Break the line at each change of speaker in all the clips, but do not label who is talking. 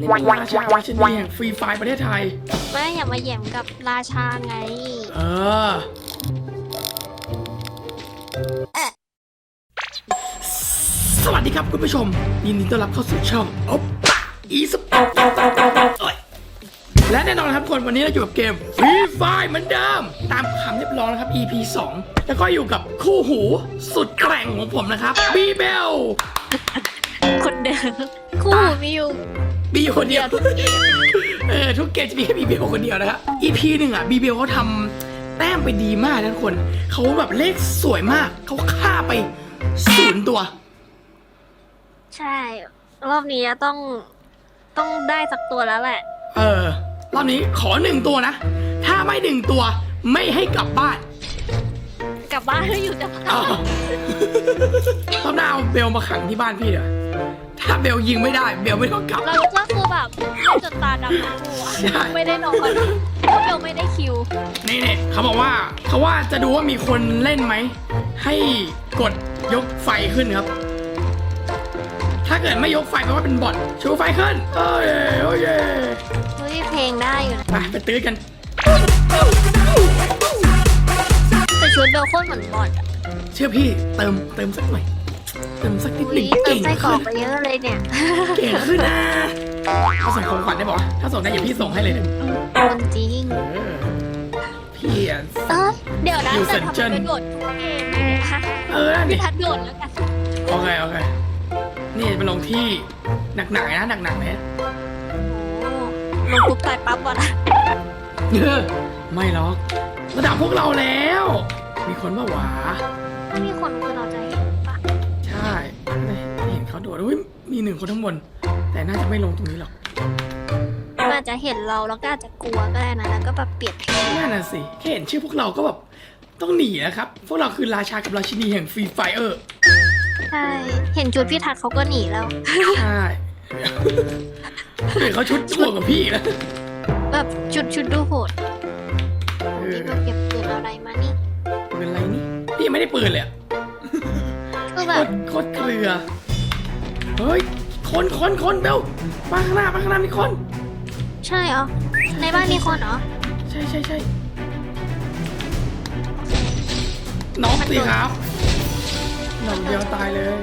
นี่เป็นราชาราชินีแห่งฟรีไฟประเทศไทย
ไม่อย่ามาแหย่มกับราชาไง
เออ สวัสดีครับคุณผู้ชมยินดีต้อนรับเข้าสู่ช่องโอปปะอีสปอร์ตและแน่นอนครับคนวันนี้เราอยู่กับเกมฟรีไฟเหมือนเดิม ตามคำเรียบร้อยนะครับ EP 2 แล้วก็อยู่กับคู่หูสุดแกร่งของผมนะครับบีเบล
คนเดิมคู่หูมีอยู่
บีคนเดียว
เดียวทุกเกม
เออทุกเกมจะมีแค่บีเบลคนเดียวนะครับ EP หนึ่งอะบีเบลเขาทำแต้มไปดีมากนะทุกคนเขาแบบเลขสวยมากเขาฆ่าไปศูนย์ตัว
ใช่ รอบนี้จะต้องต้องได้สักตัวแล้วแหละ
เออ รอบนี้ขอหนึ่งตัวนะ ถ้าไม่หนึ่งตัวไม่ให้กลับบ้าน
กลับบ้านแล้วอยู่จะ
อ้าวรอบหน้าเอาเบลมาขังที่บ้านพี่เดี๋ยว ถ้าเบลยิงไม่ได้ เบลไม่ต้องกลับ
เราก็คือแบบเล่นจนตาดำทั้งคู่อะ
ใช่
ไม่ได้นอนเพราะเบลไม่ได้คิว
นี่เนี่ยเขาบอกว่าเขาว่าจะดูว่ามีคนเล่นไหม ให้กดยกไฟขึ้นครับ ถ้าเกิดไม่ยกไฟแปลว่าเป็นบอทชูไฟขึ้นเอ้ยโอ้ย
เฮ้ยเพลงได้อยู่นะ
ไปไปตื้อกัน
แต่ชุดเบลโคตรเหมือนบอดอะ
เชื่อพี่เติมเติมสักหน่อยเติมสักนิด
อุ้
ห
ย
นึ่ง
เติม
เก่ง
ไส้กรอ
ขึ้
ก
น
ไปเยอะเลยเนี่ย
เก่งขึ้นนะเขาส่งของขวัญได้บอกถ้าส่งได้อย่าพี่ส่งให้เลยนะ
คนจริง
เออพี่อะ
เออเดี๋ยวนะ
อยู่
แต่
เซิน
ทำ
เจิ้
ไม
น
ไปโดดทุกเกมเลยนะคะ
เออนั่นดิ
พี่ทัดโดดแล้วกัน
โอเคโอเคนี่ไปลงที่หนักๆนะหนักๆนะ
โอ้ลงปุ๊บตายปั๊บวะนะ
เออไม่หรอกระดับพวกเราแล้ว มีคนมาหวา
ถ้ามีคนคือเราจะเห็น
ดดอุ้ยมีหนึ่งคนทั้างบน แต่น่าจะไม่ลงตรงนี้หรอก
มันอาจจะเห็นเราแล้วก็อาจจะกลัวก็ได้นะแล้วก็แบบเปลี่ยนเพลง
นั่นน่ะสิแค่เห็นชื่อพวกเราก็แบบต้องหนีนะครับ พวกเราคือราชากับราชินีแห่งฟรีไฟเออร์
ใช่เห็นชุดพี่ทัดเขาก็หนีแล้ว
ใช่คนอื่นเขาชุดโหดกว่าพี่อีกนะ
แบบชุดชุดดูโหด
เออ
นี่เราเก็บปืนอะไรมานี่
เป็นไรนี่พี่ยังไม่ได้ปืนเลยอะ
คือ
โค
แบบ
ตรโคตรเกลือ เฮ้ย คนคนคนเบลมาข้างหน้ามาข้างหน้ามีคน
ใช่เหรอ ในบ้านมีคนเหรอ
ใช่ใช่ใช่น้องสิครับน้องเดียวตายเลย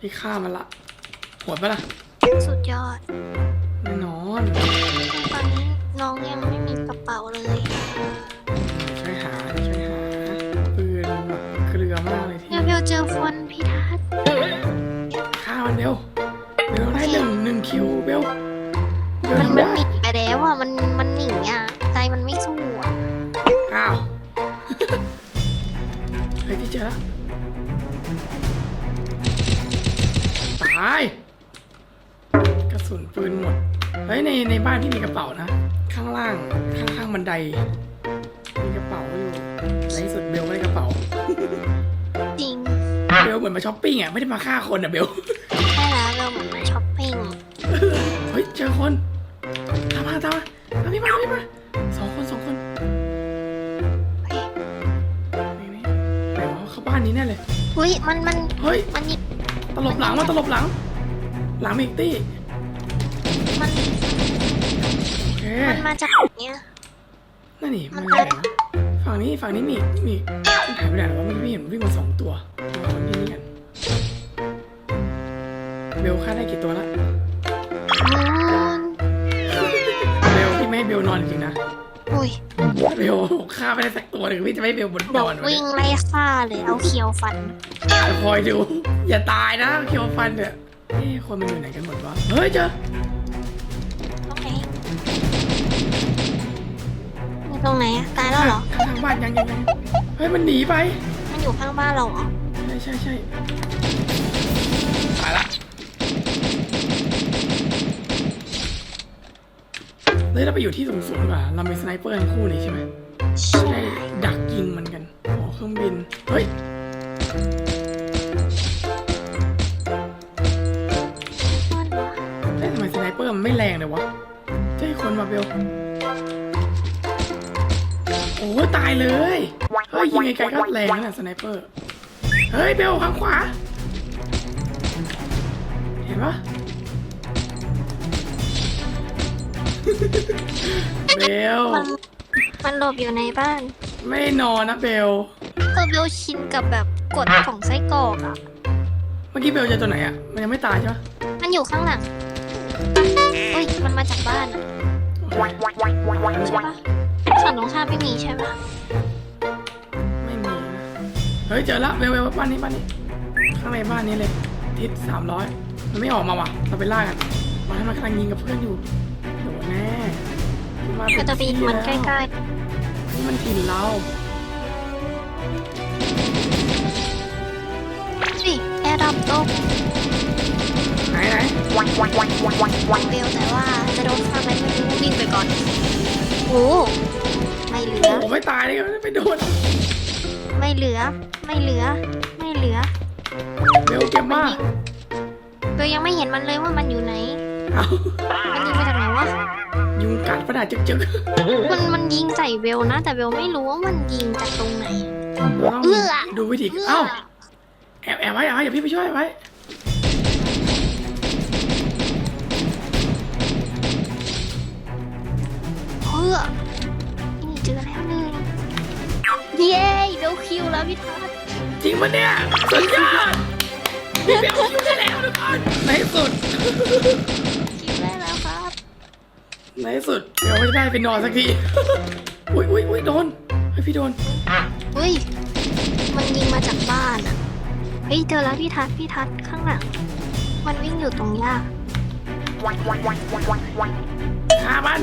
พี่ฆ่ามันละโหดปะล่ะ
สุดยอด
แน่นอน
ตอนนี้น้องยังไม่มีกระเป๋าเลย
ช่วยหาช่วยหาปืนแบบเกลือมากเลยที่
เดี๋ยวเบลเจอฟอนพี่ ทัด
ฆ่ามันเร็วเร็วได้หนึ่งหนึ่งคิวเบลเบล
มัน
ทำ
มัน
ได้
หนีไปแล้วอะมันมันหนีอะใจมันไม่สู้อะ
อ้าวเฮ้ยพี่เจอแล้วตายกระสุนปืนหมดเฮ้ยในในบ้านพี่มีกระเป๋านะ ข้างล่างข้างข้างบันได มีกระเป๋าอยู่ในที่สุดเบลก็ได้กระเป๋า
จริง
เบลเหมือนมาช้อปปิ้งอะไม่ได้มาฆ่าคนอะเบล
ใช่แล้วเบลเหมือนมาช้อปปิ้ง
เฮ้ยเจอคนตามมาตามมาตามพี่มาตามพี่มาสองคนสองคน
เฮ้ย
นี่นี่ไหนวะเข้าบ้านนี้แน่เลย
อุ้ยมันมัน
เฮ้ย
มันนี่
ตลบหลังมาตลบหลัง หลังมีอีกตี้
มัน
โอเค
มันมาจากไหนเนี่ย
นั่นนี่
มั
มัน
น
ไหนวะฝั่งนี้ฝั่งนี้มีมีมันหายไปไหนวะเมื่อกี้พี่เห็นวิ่งมาสองตัว เบลฆ่าได้กี่ตัวละ
อืม
เบลพี่ไม่ให้เบลนอนจริงๆนะ
อุ้ย
เบลฆ่าไม่ได้สักตัวเลยพี่จะไม่ให้เบลบน
บ
น
อก
อนวะ
วิ่งไล่ฆ่าเลยเอาเคียวฟัน
จะคอยดูอย่าตายนะเคียวฟันเนี่ยเอ้คนมันอยู่ไหนกันหมดวะ เฮ้ยเจอ
ตรงไหนมีตรงไหนอะตายแล้วเหรอ
ข้างทางบ้านยังยังยังเฮ้ยมันหนีไป
มันอยู่ข้างบ้านเราเหรอ
ใช่ใช่ใช่ตายละ เฮ้ยเราไปอยู่ที่สูงๆดีกว่าเรามีสไนเปอร์ทั้งคู่นี่ใช่ไหม
ใช่
ได้ดักยิงมันกันอ๋อเครื่องบิน เฮ้ยเฮ้ยทำไมสไนเปอร์มันไม่แรงเลยวะเจ้าคนมาเบลโอ้ตายเลย เฮ้ยยิงไกลๆก็แรงนะสไนเปอร์ เฮ้ยเบลข้างขวา เห็นไหมปะ เบล
มันมันหลบอยู่ในบ้าน
ไม่นอนนะเบล
คือเบลชินกับแบบกฎของไส้กรอกอะ
เมื่อกี้เบลเจอตัวไหนอะมันยังไม่ตายใช่ปะ
มันอยู่ข้างหลังเฮ้ย มันมาจากบ้านอะใช่ปะฝั่งตรงข้ามไม่มีใช่ปะ
ไม่มีนะเฮ้ยเจอละเบลเบลบ้านนี้บ้านนี้ ข้างในบ้านนี้เลย ทิศสามร้อยมันไม่ออกมาว่ะ เราไปล่ากันมันให้มันกำลังยิงกับเพื่อนอยู่โดนแน่ มา
ก็จะไปยิงมันใกล้
ๆนี่มันถิ่นเรา
ๆสิแอร์ดรอปตก
ไหนไหน
เบลแต่ว่าจะโดนฆ่าไหมไม่รู้วิ่งไปก่อนโอ้ไม่เหลือ
โอ้ไม่ตายเลยไม่โดน
ไม่เหลือ ไม่เหลือ ไม่เหลือ
เบลเก็บมาก
เบลยังไม่เห็นมันเลยว่ามันอยู่ไหน
เอา
มันยิงมาจากไหนวะ
ยุงกัดประดาจึกจึก
มันมันยิงใส่เบลนะ แต่เบลไม่รู้ว่ามันยิงจากตรงไหน
เราต้อง
เอื้อ
ดูวิธีเอ้าแอบแอบไว้แอบไว้อย่าพี่ไปช่วยไว้
เพื่อนี่เจอแล้วหนึ่งเย้เบลคิวแล้วพี่ทัศน์
จริงปะเนี่ยสุดยอดพี่เบลคิวได้แล้วทุกคนในที่สุด
คิวได้แล้วครับ
ในที่สุดเดี๋ยวไม่ได้ไปนอนสักที อุ้ยอุ้ยอุ้ยโดนเฮ้ยพี่โดน
เฮ้ย มันยิงมาจากบ้านอะเฮ้ยเจอแล้วพี่ทัศน์พี่ทัศน์ข้างหลัง มันวิ่งอยู่ตรงหญ้า
ฆ่ามัน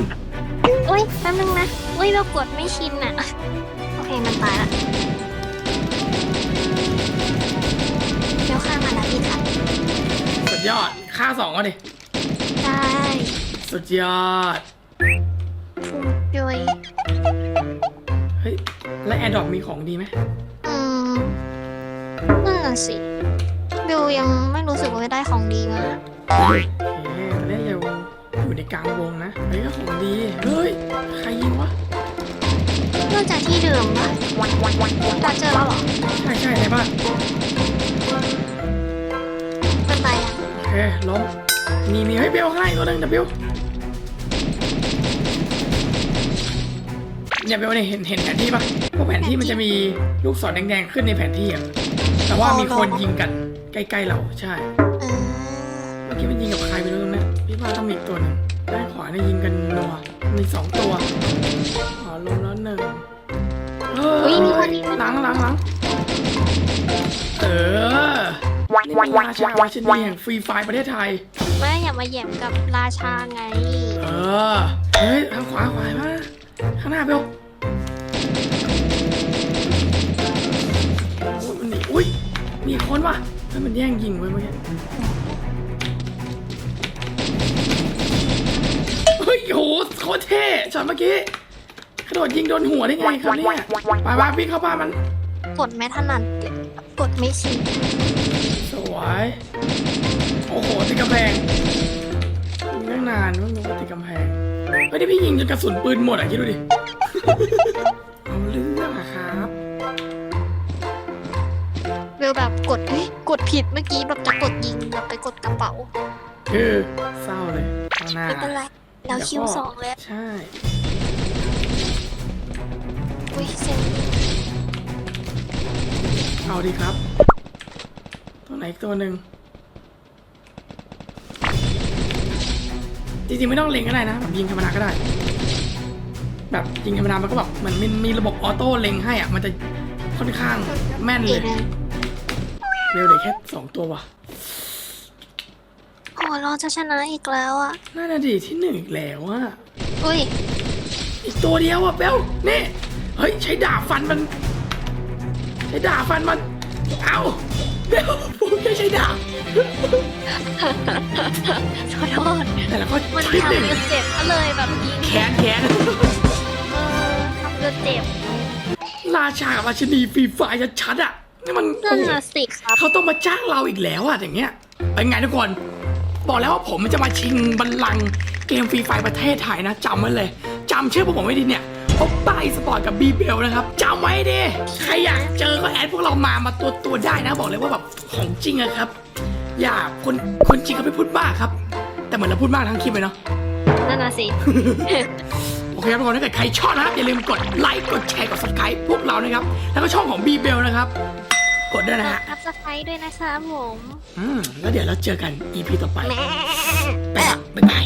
เฮ้ยแป๊บนึงนะเฮ้ยเรากดไม่ชินอะโอเคมันตายละเดี๋ยวข้ามมาแล้วพี่ทัศน์
สุดยอดฆ่าสองก็ดิ
ได้
สุดยอด
ภูมิใจ
เฮ้ย แล้วแอร์ดรอปมีของดีไหม
อืมนั่นน่ะสิเบลยังไม่รู้สึกว่าได้ของดีมา
โอเคตอนนี้อยู่อยู่ในกลางวงนะ เฮ้ยก็ของดี เฮ้ย ใครยิงวะ
นอกจากที่เดิมปะเราเจอแล้วเหรอ
ใช่ใช่ในบ้าน
มันตายยัง
โอเคล้ม มีมีเฮ้ยเบลข้างในตัวหนึงเดี๋ยวเบลเนี่ยเบลเนี่ยเห็นเห็นแผนที่ปะพวกแผนที่มันจะมีลูกศรแดงๆขึ้นในแผนที่อะแต่ว่ามีคนยิงกันใกล้ๆเราใช่
เออ
เมื่อกี้มันยิงกับใครไปรู้ตรงนี้พี่ว่าต้องมีอีกตัวหนึ่งด้านขวาเนี่ยยิงกันนัวมีสองตัวขอลงแล้วหนึ่งเฮ้ยหลังหลังหลังเออ นี่มันราชาราชินีแห่งฟรีไฟร์ประเทศไทย
แม่อย่ามาแหย่มกับราชาไง
เออ เฮ้ยทางขวาขวามาข้างหน้าเบลโอ้ยมันหนีอุ้ย มีคนว่ะเฮ้ยมันแย่งยิงไว้เมื่อกี้เฮ้ยโหโคตรเท่ช็อตเมื่อกี้กระโดดยิงโดนหัวได้ไงครับเนี่ยไปไปพี่เข้าบ้านมัน
กดไม่ถนัดเลยกดไม่ชิน
ส วยโอ้โหติดกำแพงยิงตั้งนานไม่รู้ว่าติดกำแพงเฮ้ยนี่พี่ยิงจนกระสุนปืนหมดอะคิดดูดิเอาเรื่องอะครับ
เบลแบบกดเฮ้ยกดผิดเมื่อกี้แบบจะกดยิงแบบไปกดกระเป๋า
คือเศร้าเลยข้างหน้า
ไม่เป็นไรเราคิวสองแล้ว
ใช่
อุ้ยเซ็ง
เอาดีครับตัว ไหนอีกตัวหนึ่งจริงๆไม่ต้องเล็งก็ได้นะแบบยิงธรรมดาก็ได้ แบบยิงธรรมดามันก็แบบเหมือนมันมีระบบออโต้เล็งให้อะมันจะค่อนข้างแม่นเล
อี
ย
กนะ
เร็วเดี๋ยวแค่สองตัวว่ะ
โอ้เราจะชนะอีกแล้วอะ
น่าจะดีที่หนึ่งอีกแล้วอะ
อุ้ย
อีกตัวเดียวอะเบลนี่เฮ้ยใช้ดาบฟันมันใช้ดาบฟันมันเอา เบลผมไม่ใช้ดาบ
ขอโทษ
แต่ละก็
มัน
ที่
ทำ
หนึ่ง
เบลเจ็บก็เลยแบบยิง
แขนแขน
เออทำเบลเจ็บ
ราชากับราชินีฟรีไฟร์ชัดๆอะนี่มัน
นั่นน่ะสิครับ
เขาต้องมาจ้างเราอีกแล้วอะอย่างเงี้ยเป็นไงทุกคน บอกแล้วว่าผมมันจะมาชิงบัลลังก์เกมฟรีไฟร์ประเทศไทยนะจำไว้เลยจำชื่อพวกผมไว้ดีเนี่ย โอปป้าอีสปอร์ตกับบีเบลนะครับจำไว้ดิใครอยากเจอก็แอดพวกเรามามาตัวตัวๆได้นะบอกเลยว่าแบบของจริงอะครับ อย่าคนคนจริงเขาไม่พูดมากครับ แต่เหมือนเราพูดมากทั้งคลิปเลยเนาะ
นั่นน่ะสิ
โอเคครับทุกคนถ้าเกิดใครชอบนะครับอย่าลืมกดไลค์กดแชร์กด subscribe พวกเรานะครับ แล้วก็ช่องของบีเบลนะครับ กดด้วยนะฮะ
รับสไครต์ด้วยนะครับผม
อืมแล้วเดี๋ยวเราเจอกัน EP ต่อไป
แม่
ไปละบ๊ายบาย